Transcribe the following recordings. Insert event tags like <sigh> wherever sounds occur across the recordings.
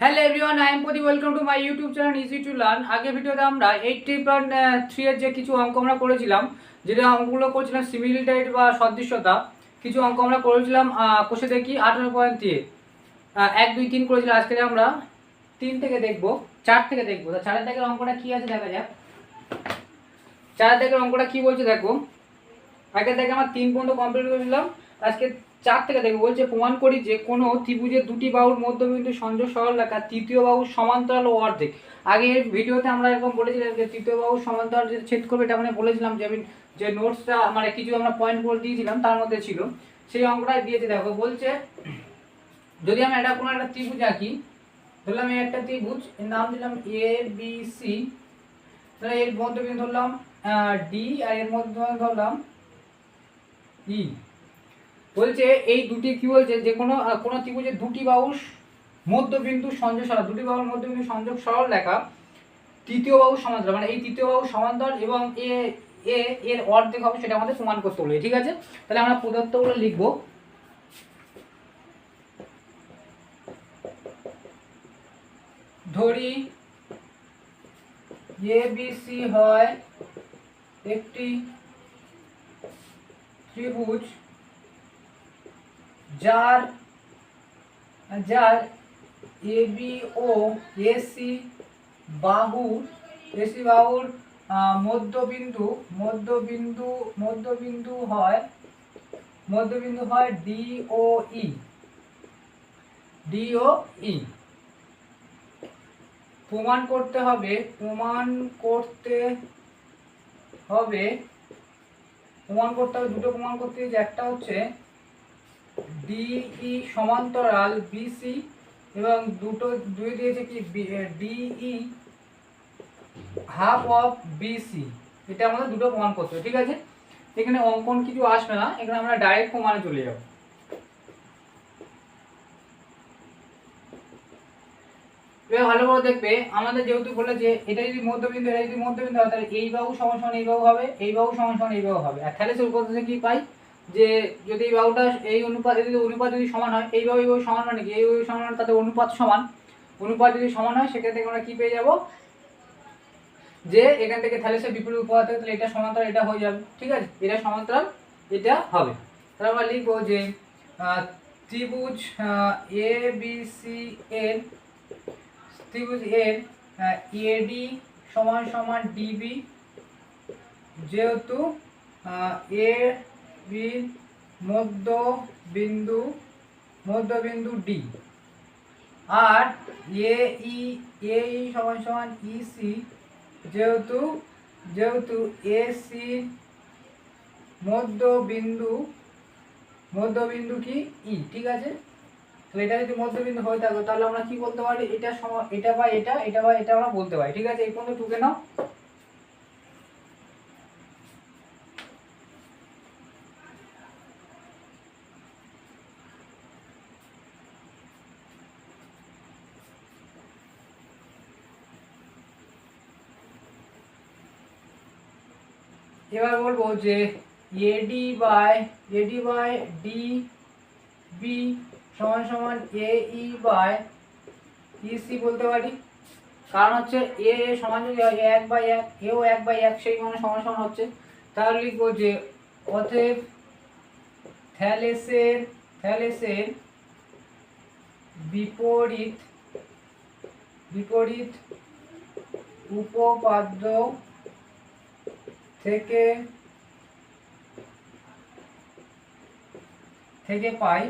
Hello everyone I am Pradeep welcome to my YouTube channel easy to learn আগের ভিডিওতে আমরা eighty point three এর যে কিছু অঙ্ক আমরা করেছিলাম, যেটা অঙ্কগুলো করেছিলাম সিমিলিটাইড বা সদৃশ্যতা, কিছু অঙ্ক আমরা করেছিলাম কোষে দেখি আঠারো পয়েন্ট দিয়ে এক, দুই, তিন করেছিলাম, আজকে আমরা তিন থেকে দেখব, চার থেকে দেখব। তা চারের থেকে অঙ্কটা কি আছে দেখা যাক। চারের থেকে অঙ্কটা কি বলছে দেখো। আগে থেকে আমার তিন পর্যন্ত কমপ্লিট করেছিলাম, আজকে চার থেকে দেখব বলছে, প্রমাণ করি যে কোনো ত্রিভুজের দুটি বাহুর মধ্যবিন্দু সংযোগ সরল রেখা তৃতীয় বাহু সমান্তরাল ও অর্ধেক। আগে এর ভিডিওতে আমরা এরকম বলেছিলাম যে তৃতীয় বাহু সমান্তরাল যে ছেদ করবে এটা মানে বলেছিলাম যে আমি যে নোটসটা মানে কিছু আমরা পয়েন্ট করে দিয়েছিলাম, তার মধ্যে ছিল। সেই অঙ্কটাই দিয়েছে, দেখো, বলছে, যদি আমি এটা কোনো একটা ত্রিভুজ আঁকি, ধরলাম এই একটা ত্রিভুজ নাম দিলাম এ বি সি তাহলে এর মধ্যবিন্দু ধরলাম ডি আর এর মধ্যে ধরলাম ই বলছে, এই দুটি কি বলছে, যে কোনো কোনো ত্রিভুজের দুটি বাহু মধ্যবিন্দু সংযোগ সরল, দুটি বাহুর মধ্যবিন্দু সংযোগ সরল লেখা তৃতীয় বাহু সমান্তরাল মানে এই তৃতীয় বাহু সমান্তরাল এবং এ এ, এর অর্ধেক হবে সেটা আমাদের প্রমাণ করতে হবে ঠিক আছে? তাহলে আমরা প্রদত্তগুলো লিখব। ধরি, এ, বি, সি হয় একটি ত্রিভুজ যার যার এ বি ও এসি বাহুর এসি বাহুর মধ্যবিন্দু মধ্যবিন্দু মধ্যবিন্দু হয় মধ্যবিন্দু হয় ডি ও ই ডি ও ই প্রমাণ করতে হবে, প্রমাণ করতে হবে, প্রমাণ করতে হবে, দুটো প্রমাণ করতে একটা হচ্ছে ডিই সমান্তরাল বিসি এবং দুটো দুই দিয়েছে কি? ডিই হাফ অফ বিসি এটা আমাদের দুটো প্রমাণ করতে ঠিক আছে? এখানে অঙ্কন কিছু আসবে না, এখানে আমরা ডাইরেক্ট প্রমাণে চলে যাব। ভালো করে দেখবে, আমাদের যেহেতু বলেছে এটা যদি মধ্যবিন্দু, এটা যদি মধ্যবিন্দু হয়, তাহলে এই বাহু সমান এই বাহু হবে এই বাহু সমান এই বাহু হবে। আর তাহলে থেকে কি পাই? যে যদি এই বাহুটা এই অনুপাত যদি অনুপাত যদি সমান হয়, এই বাহু এই বাহু সমান মানে কি এই সমান মানে তাদের অনুপাত সমান। অনুপাত যদি সমান হয় থেকে আমরা কী পেয়ে যাব? যে এখান থেকে তাহলে সে বিপরীত থেকে, তাহলে এটা সমান্তরাল, এটা হয়ে যাবে। ঠিক আছে? এটা সমান্তরাল, এটা হবে। তাহলে আমরা লিখব যে ত্রিভুজ এ বি সি এর ত্রিভুজ এর এডি সমান সমান ডিবি যেহেতু এ বি মধ্য বিন্দু মধ্যবিন্দু ডি আর এ ই এ ই সমান সমান ইসি যেহেতু যেহেতু এসি মধ্যবিন্দু মধ্যবিন্দু কি? ই ঠিক আছে? তো এটা যদি মধ্যবিন্দু হয়ে থাকে, তাহলে আমরা কি বলতে পারি? এটা এটা বা এটা এটা বা এটা আমরা বলতে পারি, ঠিক আছে? এই পর্যন্ত টুকে নাও। এবার বলব যে AD by AD by D B সমান সমান এ ই বাই ইসি বলতে পারি। কারণ হচ্ছে এ সমান যদি হয় এক বাই এক এও এক বাই এক, সেই মানে সমান সমান হচ্ছে। তাহলে লিখব যে অতএব থ্যালেসের থ্যালেসের বিপরীত বিপরীত উপপাদ্য থেকে থেকে পাই।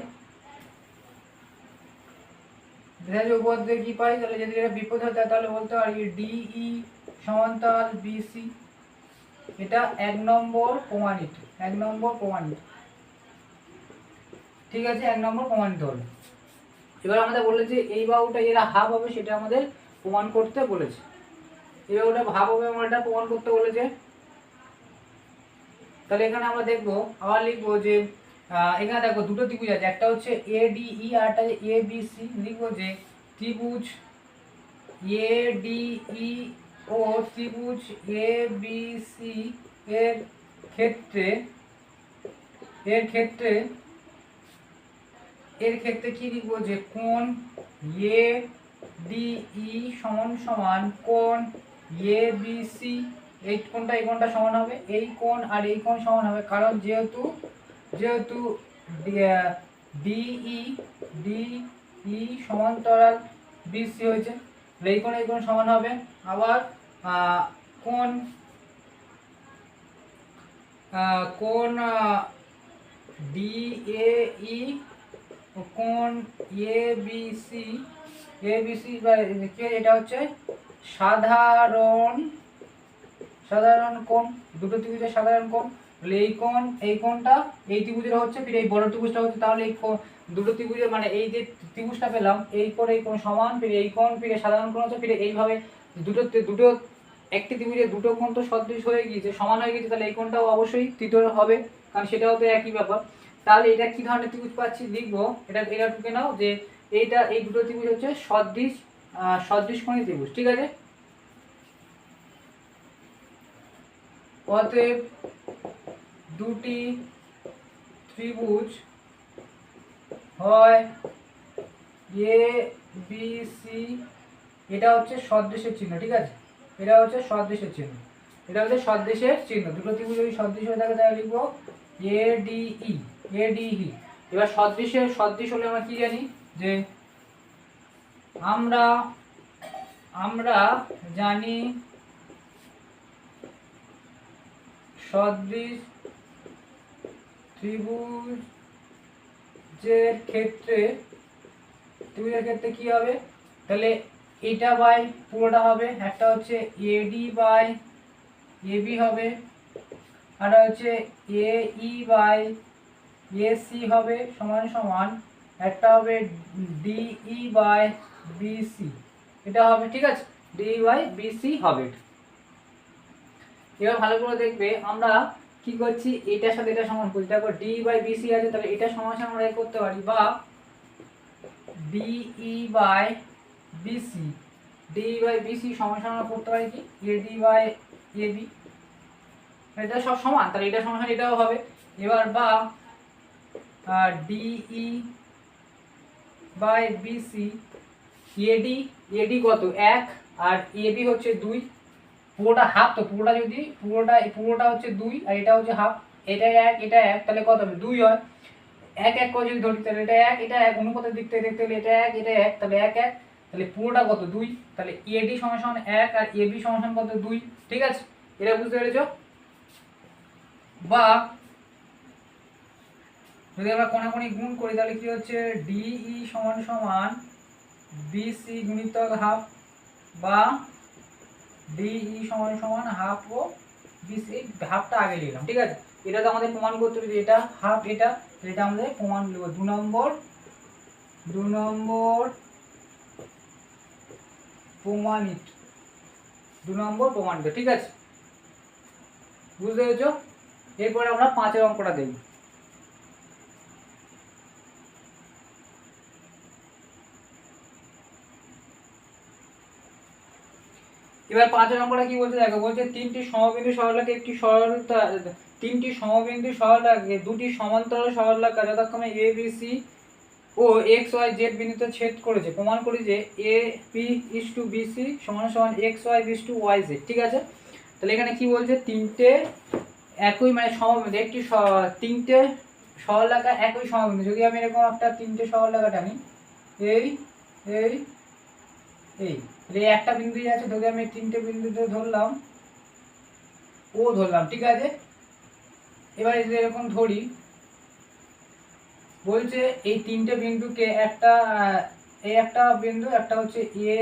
বিধাজ উপপাদ্য থেকে কি পাই? তাহলে যদি এটা বিপদ হয়, তাহলে বলতে পারি ডিই সমান্তরাল বিসি এটা এক নম্বর প্রমাণিত, এক নম্বর প্রমাণিত। ঠিক আছে, এক নম্বর প্রমাণিত হলো। এবার আমাদের বলল যে এই বাহুটা এরা হাফ হবে, সেটা আমাদের প্রমাণ করতে বলেছে। এই বাহুটা হাফ হবে, আমরা এটা প্রমাণ করতে বলেছে। তাহলে এখানে আমরা দেখব, আবার লিখব যে এখানে দেখো দুটো ত্রিভুজ আছে, একটা হচ্ছে এ ডি ই আর একটা এ বি সি লিখব যে ত্রিভুজ এ ডি ই ও ত্রিভুজ এ বি সি এর ক্ষেত্রে এর ক্ষেত্রে এর ক্ষেত্রে কি লিখব যে কোন এ ডিই সমান সমান কোণ এ বি সি এই কোণটা এই কোণটা সমান হবে, এই কোণ আর এই কোণ সমান হবে। কারণ যেহেতু যেহেতু ডিই ডিই সমান্তরাল বিসি হয়েছে এই কোণ এই কোণ সমান হবে। আবার কোণ কোণ DAE A B C A B এটা হচ্ছে সাধারণ সাধারণ কোণ, দুটো ত্রিভুজের সাধারণ কোণ, তাহলে এই কোণ, এই কোণটা, এই ত্রিভুজের হচ্ছে ফিরে এই বড় ত্রিভুজটা হচ্ছে, তাহলে এই দুটো ত্রিভুজের মানে এই যে ত্রিভুজটা পেলাম, এই কোণ এই কোণ সমান, ফিরে এই কোণ, ফিরে সাধারণ কোণ হচ্ছে, ফিরে এইভাবে দুটো দুটো, একটি ত্রিভুজের দুটো কোণ তো সদৃশ হয়ে গিয়েছে, সমান হয়ে গিয়েছে, তাহলে এই কোণটাও অবশ্যই তৃতীয় হবে, কারণ সেটাও তো একই ব্যাপার। তাহলে এটা কি ধরনের ত্রিভুজ পাচ্ছি? লিখব, এটা এটা টুকে নাও যে এইটা, এই দুটো ত্রিভুজ হচ্ছে সদৃশ সদৃশ কোণী ত্রিভুজ, ঠিক আছে? অতএব দুটি ত্রিভুজ হয় এ বি সি এটা হচ্ছে সদৃশের চিহ্ন, ঠিক আছে? এটা হচ্ছে সদৃশের চিহ্ন। এটা হচ্ছে সদৃশের চিহ্ন। দুটো ত্রিভুজ যদি সদৃশ হয়ে থাকে তাহলে লিখব A D E A D E এবার সদৃশের, সদৃশ হলে আমরা কি জানি? যে আমরা আমরা জানি সদৃশ ত্রিভুজের ক্ষেত্রে ত্রিভুজের ক্ষেত্রে কি হবে? তাহলে এটা বাই পুরোটা হবে, একটা হচ্ছে এডি বাই এবি হবে আর হচ্ছে এ ই বাই এসি হবে, সমান সমান, একটা হবে ডিই বাই বিসি এটা হবে, ঠিক আছে? ডিই বাই বিসি হবে। এবার ভালো করে দেখবে আমরা কি করছি, এটার সাথে এটা সমান করছি। তারপর ডি বাই বিসি আছে, তাহলে এটা সমান আমরা করতে পারি, বা DE by BC D by BC সমান আমরা করতে পারি কি? এডি বাই এবি এটা সব সমান, তাহলে এটা সমান এটাও হবে। এবার বা DE by BC AD AD কত? এক, আর এবি হচ্ছে দুই। পুরোটা হাফ তো, পুরোটা যদি, পুরোটা পুরোটা হচ্ছে দুই আর এটা হচ্ছে হাফ এটা এক এটা এক, তাহলে কত হবে? দুই হয়। এক এক করে যদি ধরি, তাহলে এটা এক এটা এক, অনুপাতের দিক থেকে দেখতে গেলে এটা এক এটা এক, তাহলে এক এক, তাহলে পুরোটা কত? দুই। তাহলে এডি সমান এক আর এবি সমান কত? দুই। ঠিক আছে? এটা বুঝতে পেরেছ? বা যদি আমরা কোনাকুনি গুণ করি, তাহলে কি হচ্ছে? ডিই সমান সমান বিসি গুণিতক হাফ বা ডিই সমান সমান হাফ ও বিসি এই হাফটা আগে লিখলাম, ঠিক আছে? এটা তো আমাদের প্রমাণ করতে হবে এটা হাফ এটা এটা আমাদের প্রমাণ লিখব দু নম্বর দু নম্বর প্রমাণিত, দু নম্বর প্রমাণিত, ঠিক আছে? বুঝতে পেরেছ? এরপরে আমরা পাঁচের অঙ্কটা দেখব। এবার পাঁচের নম্বরটা কি বলছে দেখো, বলছে তিনটি সমবিন্দু সরলকে একটি সরলতা, তিনটি সমবিন্দু সরলকে দুটি সমান্তরাল সরলরেখা যথাক্রমে এ বি সি ও এক্স ওয়াই জেড বিন্দুতে ছেদ করেছে। প্রমাণ করি যে A P is to B C সমান সমান X Y is to Y Z ঠিক আছে? তাহলে এখানে কি বলছে? তিনটে একই মানে সমবিন্দু, একটি তিনটে সরলরেখা একই সমবিন্দু। যদি আমি এরকম একটা তিনটে সরলরেখা টানি এই এই এই তাহলে একটা বিন্দুই আছে ধরে আমি তিনটে বিন্দুতে ধরলাম, ও ধরলাম, ঠিক আছে? এবার যদি এরকম ধরি, বলছে এই তিনটে বিন্দুকে একটা এই একটা বিন্দু, একটা হচ্ছে এ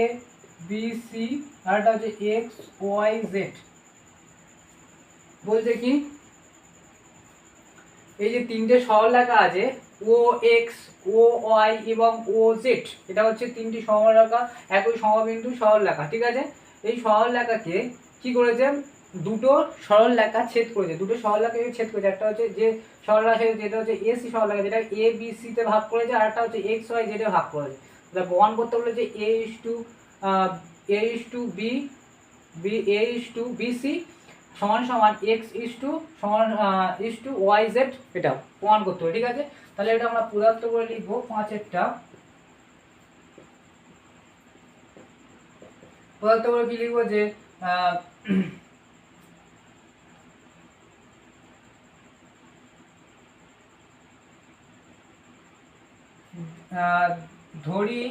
বি সি আর একটা হচ্ছে এক্স ওয়াই জেড বলছে কি? এই যে তিনটে সরলরেখা আছে ও এক্স ও ওয়াই এবং ও জেড এটা হচ্ছে তিনটি সরলরেখা, একই সমবিন্দু সরলরেখা, ঠিক আছে? এই সরলরেখাকে কি করেছে? দুটো সরলরেখা ছেদ করেছে, দুটো সরলরেখাকে ছেদ করেছে, একটা হচ্ছে যে সরলরেখা যেটা হচ্ছে এসি সরলরেখা, যেটা এ বি সি তে ভাগ করেছে, আর একটা হচ্ছে এক্স ওয়াই জেডে ভাগ করেছে। তাহলে প্রমাণ করতে বলে যে A is to A is to B B A is to B C সমান সমান এক্স ইস টু সমান ইস টু ওয়াই জেড এটা প্রমাণ করতে হবে, ঠিক আছে? তাহলে এটা আমরা পদার্থ করে লিখব পাঁচেরটা। পদার্থ বলে কি লিখব যে <clears throat> ধরি,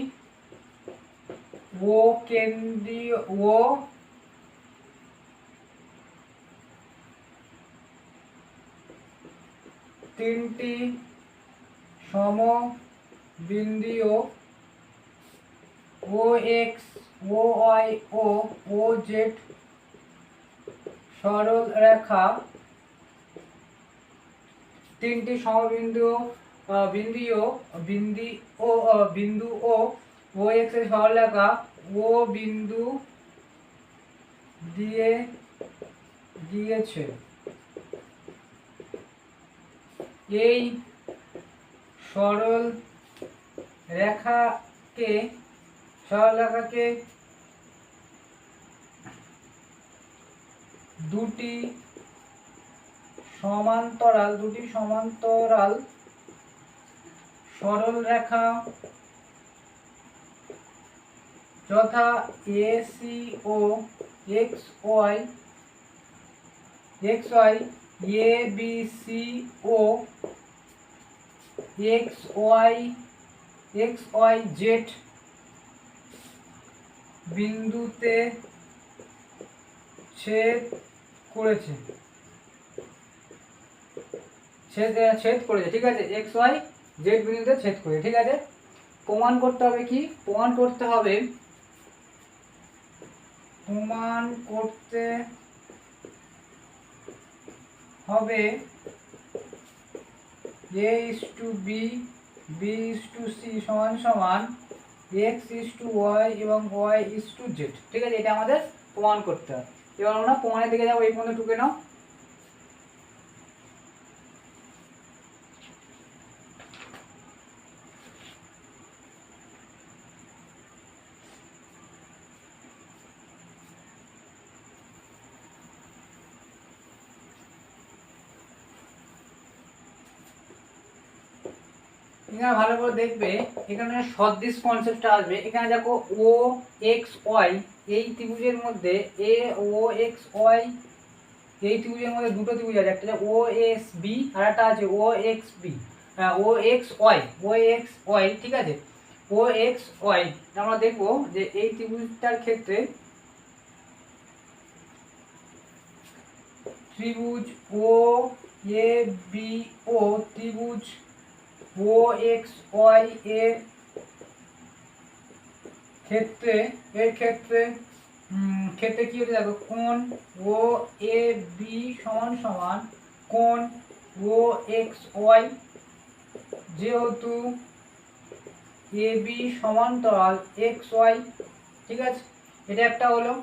ও কেন্দ্রীয়, ও তিনটি সম বিন্দীয় O X O Y O O Z সরল রেখা তিনটি সমবিন্দু আহ, বিন্দুও বিন্দি ও বিন্দু ও ও এক্সের সরলরেখা। ও বিন্দু দিয়ে দিয়েছে। এই সরল রেখাকে সরল রেখাকে দুটি সমান্তরাল দুটি সমান্তরাল সরল রেখা যথা A C O X Y X Y A B C O X Y X Y Z বিন্দুতে ছেদ করেছে। ছেদ ছেদ করেছে, ঠিক আছে? এক্স ওয়াই জেড বিন্দুতে ছেদ করেছে, ঠিক আছে? প্রমাণ করতে হবে কি? প্রমাণ করতে হবে, প্রমাণ করতে হবে A is to B B is to C সমান সমান এক্স ইস টু ওয়াই এবং ওয়াই ইস টু জেড ঠিক আছে, এটা আমাদের প্রমাণ করতে হবে। এবার আমরা প্রমাণের দিকে যাব, এই পর্যন্ত টুকে নাও। এখানে ভালো করে দেখবে, এখানে সদৃশ কনসেপ্টটা আসবে। এখানে দেখো ও এক্স ওয়াই এই ত্রিভুজের মধ্যে এ ও এক্স ওয়াই এই ত্রিভুজের মধ্যে দুটো ত্রিভুজ আছে। একটা ও এস বি আর একটা আছে O X B O X Y O X Y ঠিক আছে? ও এক্স ওয়াই আমরা দেখব যে এই ত্রিভুজটার ক্ষেত্রে ত্রিভুজ ও এ বি ও ত্রিভুজ ও এক্স ওয়াই এর ক্ষেত্রে এর ক্ষেত্রে ক্ষেত্রে কি হচ্ছে দেখো? কোন ও এ বি সমান সমান কোন ও এক্স ওয়াই যেহেতু এ বি সমান্তরাল এক্স ওয়াই ঠিক আছে? এটা একটা হলো।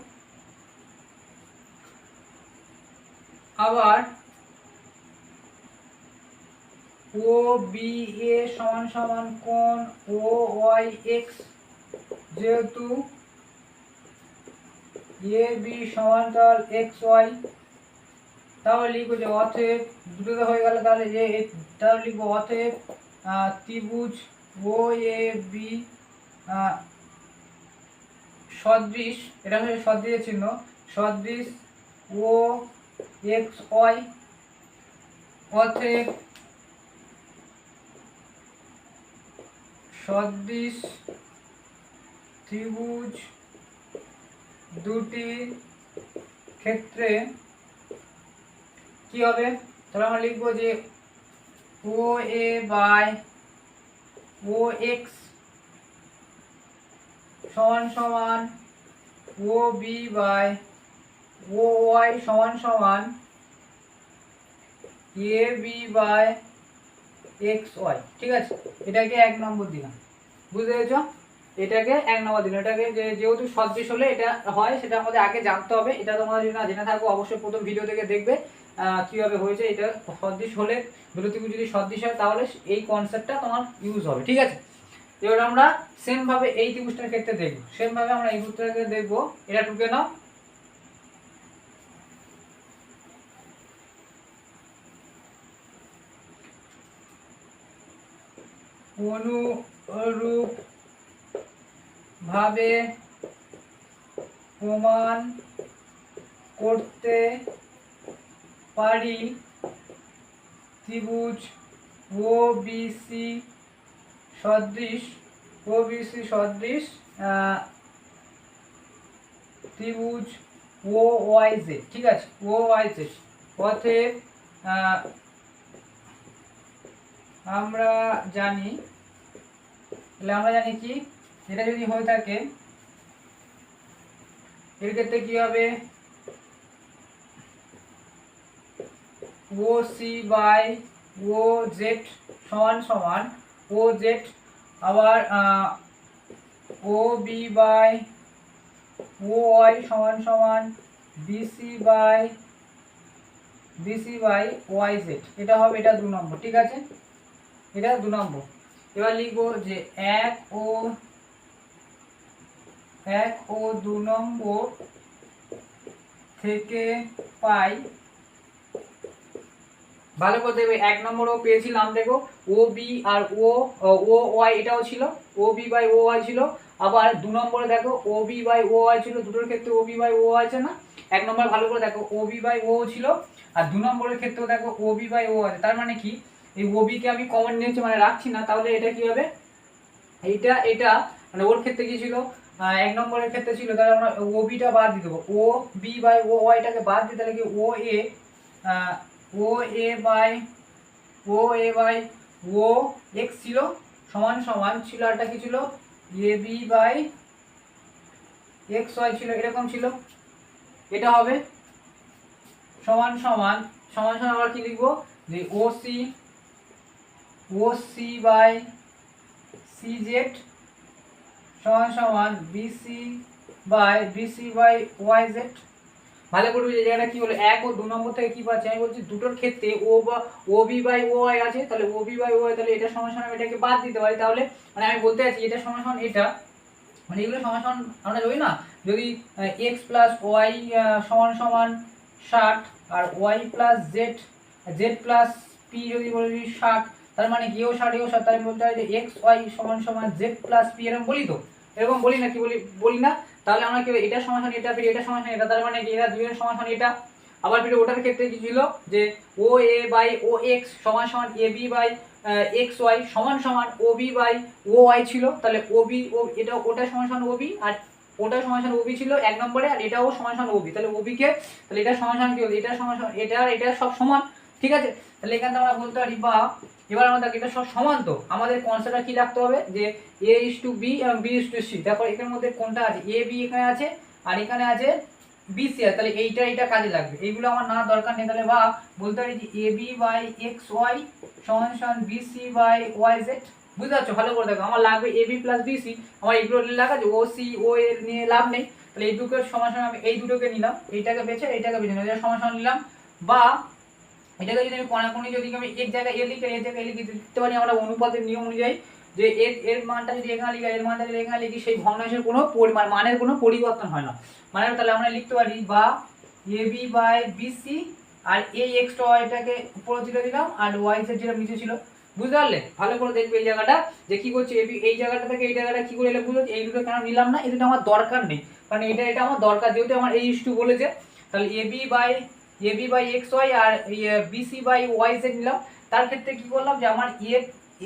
আবার ও বি এ সমান সমান কোণ ও ওয়াই এক্স যেহেতু এ বি সমান্তরাল এক্স ওয়াই, তাহলে লিখব যে অতএব দুটোতে হয়ে গেল তাহলে যে তাহলে লিখব অতএব ত্রিভুজ ও এ বি সদৃশ, এটা হচ্ছে সদৃশের চিহ্ন, সদৃশ ও এক্স ওয়াই, অতএব সদৃশ ত্রিভুজ দুটি ক্ষেত্রে কি হবে? তাহলে আমরা লিখব যে ও এ বাই ও এক্স সমান সমান O B by O Y সমান সমান A B by X Y ঠিক আছে? এটাকে এক নম্বর দিলাম। বুঝতে পেরেছ? এটাকে এক নম্বর দিলাম। এটাকে যেহেতু সদৃশ হলে এটা হয়, সেটা আমাদের আগে জানতে হবে। এটা তোমরা যদি না জেনে থাকো, অবশ্যই প্রথম ভিডিও থেকে দেখবে কীভাবে হয়েছে এটা। সদৃশ হলে দুটো ত্রিভুজ যদি সদৃশ হয়, তাহলে এই কনসেপ্টটা তোমার ইউজ হবে, ঠিক আছে? এবার আমরা সেম ভাবে এই ত্রিভুজটার ক্ষেত্রে দেখব। সেম ভাবে আমরা এই ত্রিভুজটার ক্ষেত্রে দেখব। এটা টুকে নাও। অনুরূপ ভাবে প্রমাণ করতে পারি। ত্রিভুজ ও বিসি সদৃশ ও বিসি সদৃশ ত্রিভুজ ও ওয়াই জেড ঠিক আছে? ও ওয়াই জেড অতএব আমরা জানি, তাহলে আমরা জানি কি? এটা যদি হয়ে থাকে, এর ক্ষেত্রে কি হবে? O C by O Z সমান সমান ও জেড আবার O B by O Y সমান সমান BC by BC by Y Z এটা হবে, এটা দু নম্বর, ঠিক আছে? এটা দু নম্বর। এবার লিখব যে এক ও এক ও দু নম্বর থেকে পাই। ভালো করে দেখবে, এক নম্বরও পেয়েছিলাম দেখো, ও বি আর ও ও ওয়াই, এটাও ছিল, O B by O Y ছিল। আবার দু নম্বরে দেখো, O B by O Y ছিল, দুটোর ক্ষেত্রে ও বি বাই ও আছে না? এক নম্বর ভালো করে দেখো, ও বি বাই ও ছিল, আর দু নম্বরের ক্ষেত্রেও দেখো, ও বি বাই ও আছে। তার মানে কি? এই ও বিকে আমি কমন নিয়েছি মানে রাখছি না, তাহলে এটা কি হবে? এইটা, এটা মানে ওর ক্ষেত্রে কি ছিল? এক নম্বরের ক্ষেত্রে ছিল, তাহলে আমরা ও বিটা বাদ দিয়ে দেবো। ও, বি বাই ও ওয়াইটাকে বাদ দিয়ে, তাহলে কি O A O A by, O A by, O X ছিল? সমান সমান ছিল আরটা কি ছিল? A B by X Y ছিল, এরকম ছিল। এটা হবে সমান সমান সমান সমান, আবার কি লিখব? যে O C O C by C Z সমান সমান BC by BC by Y Z ভালো করে বুঝে জায়গাটা কি হলো? এক ও দু নম্বর থেকে কি পাচ্ছি? আমি বলছি দুটোর ক্ষেত্রে ও বা, O B by O I আছে, তাহলে O B by O I তাহলে এটা সমান সমান এটাকে বাদ দিতে পারি। তাহলে মানে আমি বলতে চাচ্ছি এটা সমান সমান এটা মানে এগুলো সমান সমান আমরা যদি না? যদি এক্স প্লাস ওয়াই সমান সমান ষাট, আর Y plus Z Z plus P যদি বলি ষাট তার মানে কি ও ষাট এও ষাট তাহলে বলতে হয় যে এক্স ওয়াই সমান সমান জেড প্লাস পি এরকম বলি তো এরকম বলি না কি বলি বলি না তাহলে আমরা কি এটা সমাধান এটা ফিরে এটা সমাধান এটা তার মানে কি এরা দুইয়ের সমাধান এটা আবার ফিরে ওটার ক্ষেত্রে কি ছিল যে ও এ বাই ও এক্স সমান সমান A B by X Y সমান সমান O B by O Y ছিল তাহলে ও বি ও এটা ওটা সমান সমান ও বি আর ওটা সমান ওবি ছিল এক নম্বরে আর এটাও সমান সমান ওবি তাহলে ওবিকে তাহলে এটা সমান কি হলো এটা সমান এটা এটা সব সমান ঠিক আছে তাহলে এখানে আমরা বলতে পারি বা এবার আমাদের এটা সব সমান তো। আমাদের কনসেপ্টটা কি রাখতে হবে? যে এ ইস টু বি এবং বি ইস টু সি তারপর এখানের মধ্যে কোনটা আছে? এ বি এখানে আছে, আর এখানে আছে বি সি আছে তাহলে এইটা এইটা কাজে লাগবে। এইগুলো আমার না দরকার নেই তাহলে বা বলতে পারি যে A B by X Y সমান সমান B C by Y Z বুঝতে পারছ? ভালো করে দেখো। আমার লাগবে A B plus B C আমার এইগুলো লাগা যে ও সি ও এর নিয়ে লাভ নেই। তাহলে এই দুটোর সমান সমান আমি এই দুটোকে নিলাম। এইটাকে বেছে এইটাকে বেছে নিলাম। সমান সমান নিলাম। বা এটাকে যদি আমি কোনাকুনি যদি আমি এক জায়গায় এ লিখে এক জায়গায় এ লিখে দিতে পারি আমরা অনুপাতের নিয়ম অনুযায়ী যে এর এর মানটা যদি এখানে লিখি, এর মানটা যদি এখানে লিখি, সেই ভগ্নাংশের কোনো মানের কোনো পরিবর্তন হয় না। মানে তাহলে আমরা লিখতে পারি বা এ বি বাই বিসি আর এই এক্সট্রা ওয়াইটাকে উপরে তুলে দিলাম আর ওয়াই এর যেটা নিচে ছিল। বুঝতে পারলে? ভালো করে দেখবে এই জায়গাটা যে কি করছে এবি এই জায়গাটা থেকে এই জায়গাটা কি করে এলে বুঝলো এই দুটো কেন নিলাম না? এই দুটো আমার দরকার নেই। কারণ এটা এটা আমার দরকার। যেহেতু আমার এই ইস্টু বলেছে, তাহলে AB by AB by X Y R BC by Y Z নিলাম। তার ক্ষেত্রে কি করলাম যে আমার A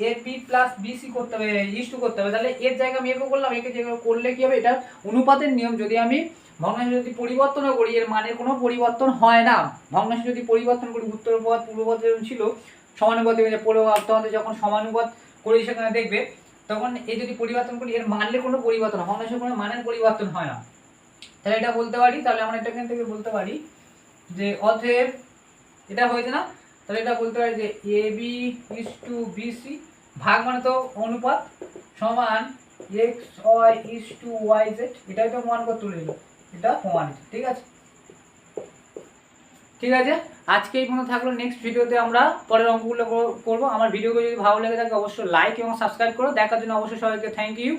A B plus BC করতে হবে ইস্টু করতে হবে। তাহলে এর জায়গা আমি একে করলাম একে জায়গা করলে কি হবে? এটা অনুপাতের নিয়ম। যদি আমি ভগ্নাংশ যদি পরিবর্তনও করি, এর মানের কোনো পরিবর্তন হয় না। ভগ্নাংশ যদি পরিবর্তন করি উত্তরপদ পূর্বপদ যেরকম ছিল, সমানুপাত তোমাদের যখন সমানুপাত করি সেখানে দেখবে, তখন এই যদি পরিবর্তন করি, এর মানের কোনো পরিবর্তন ভগ্নাংশের কোনো মানের পরিবর্তন হয় না। তাহলে এটা বলতে পারি, তাহলে আমরা এটা এখান থেকে বলতে পারি যে অতএব এটা হয়েছে না? তাহলে এটা বলতে পারি যে A B is to BC ভাগ মানে তো অনুপাত সমান X Y is to Y Z এটাই তো প্রমাণ করতে তুলে দিল এটা প্রমাণ ঠিক আছে? ঠিক আছে? আজকে এই পর্যন্ত থাকল। নেক্সট ভিডিওতে আমরা পরের অঙ্কগুলো কর- করব। আমার ভিডিওগুলো যদি ভালো লেগে থাকে, অবশ্যই লাইক এবং সাবস্ক্রাইব করো। দেখার জন্য অবশ্যই সবাইকে থ্যাংক ইউ